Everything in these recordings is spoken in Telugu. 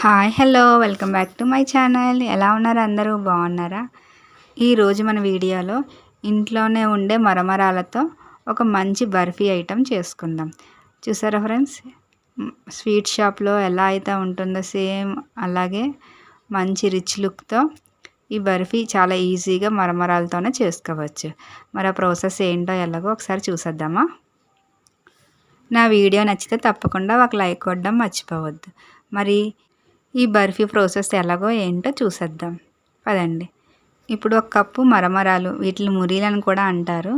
Hi hello welcome back to my channel ఎలా ఉన్నారు అందరూ? బాగున్నారా? ఈరోజు మన వీడియోలో ఇంట్లోనే ఉండే మరమరాలతో ఒక మంచి బర్ఫీ ఐటెం చేసుకుందాం. చూసారా ఫ్రెండ్స్? స్వీట్ షాప్లో ఎలా అయితే ఉంటుందో సేమ్ అలాగే మంచి రిచ్ లుక్తో ఈ బర్ఫీ చాలా ఈజీగా మరమరాలతోనే చేసుకోవచ్చు. మరి ఆ ప్రాసెస్ ఏంటో ఎలాగో ఒకసారి చూసేద్దామా? నా వీడియో నచ్చితే తప్పకుండా ఒక లైక్ కొట్టడం మర్చిపోవద్దు. మరి ఈ బర్ఫీ ప్రాసెస్ ఎలాగో ఏంటో చూసేద్దాం. పదండి. ఇప్పుడు ఒక కప్పు మరమరాలు వీటిని మురీలని కూడా అంటారు.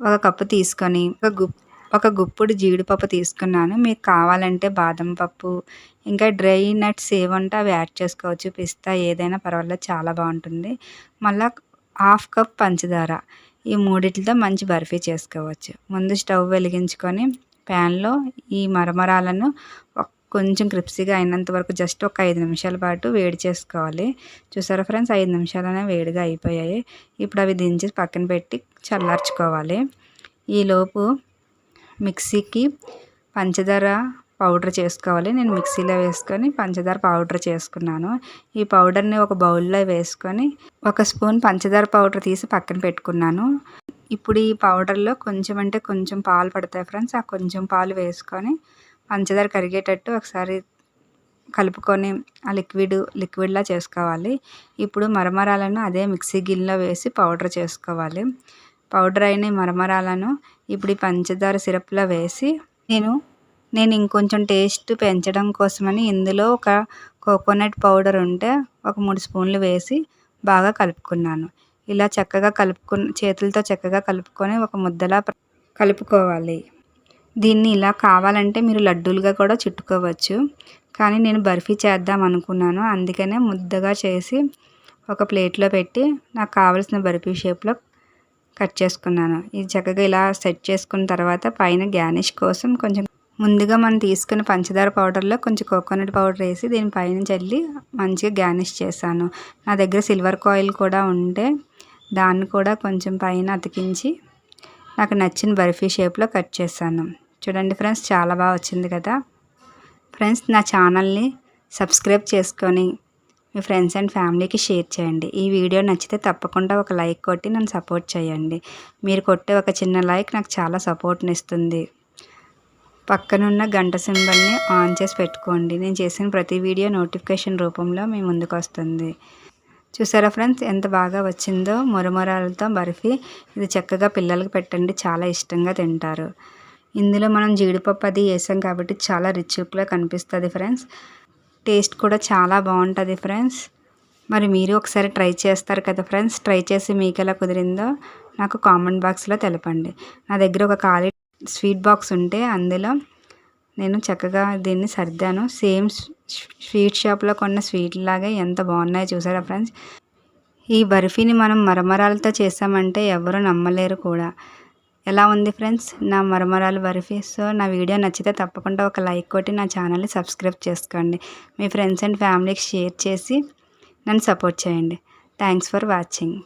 ఒక కప్పు తీసుకొని ఒక గుప్ ఒక గుప్పుడు జీడిపప్పు తీసుకున్నాను. మీకు కావాలంటే బాదం పప్పు ఇంకా డ్రై నట్స్ ఏవంటే అవి యాడ్ చేసుకోవచ్చు. పిస్తా ఏదైనా పర్వాలేదు చాలా బాగుంటుంది. మళ్ళీ హాఫ్ కప్ పంచదార. ఈ మూడిటితో మంచి బర్ఫీ చేసుకోవచ్చు. ముందు స్టవ్ వెలిగించుకొని ప్యాన్లో ఈ మరమరాలను కొంచెం క్రిప్సీగా అయినంత వరకు జస్ట్ ఒక ఐదు నిమిషాల పాటు వేడి చేసుకోవాలి. చూసారా ఫ్రెండ్స్? ఐదు నిమిషాలనే వేడిగా అయిపోయాయి. ఇప్పుడు అవి దించి పక్కన పెట్టి చల్లార్చుకోవాలి. ఈలోపు మిక్సీకి పంచదార పౌడర్ చేసుకోవాలి. నేను మిక్సీలో వేసుకొని పంచదార పౌడర్ చేసుకున్నాను. ఈ పౌడర్ని ఒక బౌల్లో వేసుకొని ఒక స్పూన్ పంచదార పౌడర్ తీసి పక్కన పెట్టుకున్నాను. ఇప్పుడు ఈ పౌడర్లో కొంచెం అంటే కొంచెం పాలు పడతాయి ఫ్రెండ్స్. ఆ కొంచెం పాలు వేసుకొని పంచదార కరిగేటట్టు ఒకసారి కలుపుకొని ఆ లిక్విడ్ లిక్విడ్లా చేసుకోవాలి. ఇప్పుడు మరమరాలను అదే మిక్సీ గిన్నెలో వేసి పౌడర్ చేసుకోవాలి. పౌడర్ అయిన మరమరాలను ఇప్పుడు ఈ పంచదార సిరప్లో వేసి నేను నేను ఇంకొంచెం టేస్ట్ పెంచడం కోసమని ఇందులో ఒక కోకోనట్ పౌడర్ ఉంటే ఒక మూడు స్పూన్లు వేసి బాగా కలుపుకున్నాను. ఇలా చక్కగా కలుపుకు చేతులతో చక్కగా కలుపుకొని ఒక ముద్దలా కలుపుకోవాలి. దీన్ని ఇలా కావాలంటే మీరు లడ్డూలుగా కూడా చుట్టుకోవచ్చు. కానీ నేను బర్ఫీ చేద్దాం అనుకున్నాను. అందుకనే ముద్దగా చేసి ఒక ప్లేట్లో పెట్టి నాకు కావలసిన బర్ఫీ షేప్లో కట్ చేసుకున్నాను. ఇది చక్కగా ఇలా సెట్ చేసుకున్న తర్వాత పైన గ్యానిష్ కోసం కొంచెం ముందుగా మనం తీసుకున్న పంచదార పౌడర్లో కొంచెం కోకోనట్ పౌడర్ వేసి దీని పైన చల్లి మంచిగా గ్యానిష్ చేశాను. నా దగ్గర సిల్వర్ కాయిల్ కూడా ఉంటే దాన్ని కూడా కొంచెం పైన అతికించి నాకు నచ్చిన బర్ఫీ షేప్లో కట్ చేశాను. చూడండి ఫ్రెండ్స్ చాలా బాగా వచ్చింది కదా. ఫ్రెండ్స్ నా ఛానల్ని సబ్స్క్రైబ్ చేసుకొని మీ ఫ్రెండ్స్ అండ్ ఫ్యామిలీకి షేర్ చేయండి. ఈ వీడియో నచ్చితే తప్పకుండా ఒక లైక్ కొట్టి నన్ను సపోర్ట్ చేయండి. మీరు కొట్టే ఒక చిన్న లైక్ నాకు చాలా సపోర్ట్ని ఇస్తుంది. పక్కనున్న గంట సింబల్ని ఆన్ చేసి పెట్టుకోండి. నేను చేసిన ప్రతి వీడియో నోటిఫికేషన్ రూపంలో మీ ముందుకు వస్తుంది. చూసారా ఫ్రెండ్స్ ఎంత బాగా వచ్చిందో. మురమురాలతో బర్ఫీ. ఇది చక్కగా పిల్లలకి పెట్టండి. చాలా ఇష్టంగా తింటారు. ఇందులో మనం జీడిపప్పు అది వేసాం కాబట్టి చాలా రిచ్ లుక్లో కనిపిస్తుంది ఫ్రెండ్స్ టేస్ట్ కూడా చాలా బాగుంటుంది ఫ్రెండ్స్ మరి మీరు ఒకసారి ట్రై చేస్తారు కదా ఫ్రెండ్స్ ట్రై చేసి మీకు ఎలా కుదిరిందో నాకు కామెంట్ బాక్స్లో తెలపండి. నా దగ్గర ఒక ఖాళీ స్వీట్ బాక్స్ ఉంటే అందులో నేను చక్కగా దీన్ని సర్దాను. సేమ్ స్వీట్ షాప్లో కొన్న స్వీట్ లాగే ఎంత బాగున్నాయో చూసారా ఫ్రెండ్స్ ఈ బర్ఫీని మనం మరమరాలతో చేసామంటే ఎవరు నమ్మలేరు కూడా. ఎలా ఉంది ఫ్రెండ్స్? నా మరమరాలు బర్ఫీ సో నా వీడియో నచ్చితే తప్పకుండా ఒక లైక్ కొట్టి నా ఛానల్ని సబ్స్క్రైబ్ చేసుకోండి. మీ ఫ్రెండ్స్ అండ్ ఫ్యామిలీకి షేర్ చేసి నన్ను సపోర్ట్ చేయండి. Thanks for watching.